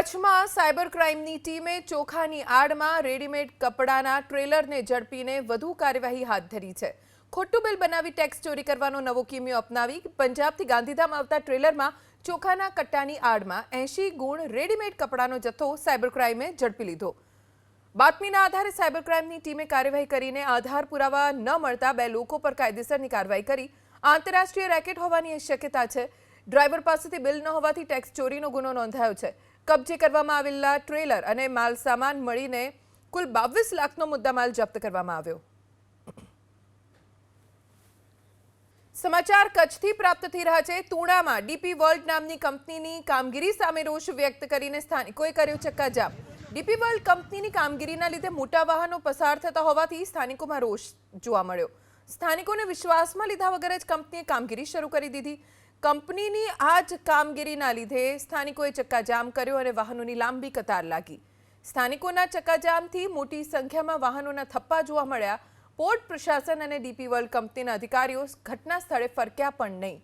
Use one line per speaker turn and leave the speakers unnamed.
કચ્છમાં સાયબર ક્રાઇમની ટીમે ચોખાની આડમાં રેડીમેડ કપડાના ટ્રેલરને ઝડપીને વધુ કાર્યવાહી હાથ ધરી છે. ખોટું બિલ બનાવી ટેક્સ ચોરી કરવાનો નવો કિમિયો અપનાવી પંજાબથી ગાંધીધામ આવતા ટ્રેલરમાં ચોખાના કટ્ટાની આડમાં એંશી ગુણ રેડીમેડ કપડાનો જથ્થો સાયબર ક્રાઇમે ઝડપી લીધો. બાતમીના આધારે સાયબર ક્રાઇમની ટીમે કાર્યવાહી કરીને આધાર પુરાવા ન મળતા બે લોકો પર કાયદેસરની કાર્યવાહી કરી આંતરરાષ્ટ્રીય રેકેટ હોવાની શક્યતા છે. ડ્રાઈવર પાસેથી બિલ ન હોવાથી ટેક્સ ચોરીનો ગુનો નોંધાયો છે. કબજે કરવામાં આવેલા ટ્રેલર અને માલ સામાન મળીને કુલ બાવીસ લાખનો મુદ્દામાલ જપ્ત કરવામાં આવ્યો. સમાચાર કચ્છથી પ્રાપ્ત થઈ રહ્યા છે. તુણામાં ડીપી વર્લ્ડ નામની કંપનીની કામગીરી સામે રોષ વ્યક્ત કરીને સ્થાનિકોએ કર્યો ચક્કાજામ. ડીપી વર્લ્ડ કંપનીની કામગીરીના લીધે મોટા વાહનો પસાર થતા હોવાથી સ્થાનિકોમાં રોષ જોવા મળ્યો. સ્થાનિકોને વિશ્વાસમાં લીધા વગર જ કંપનીએ કામગીરી શરૂ કરી દીધી. કંપનીની આ જ કામગીરીના લીધે સ્થાનિકોએ ચક્કાજામ કર્યો અને વાહનોની લાંબી કતાર લાગી. સ્થાનિકોના ચક્કાજામથી મોટી સંખ્યામાં વાહનોના થપ્પા જોવા મળ્યા. પોર્ટ પ્રશાસન અને ડીપી વર્લ્ડ કંપનીના અધિકારીઓ ઘટના સ્થળે ફરક્યા પણ નહીં.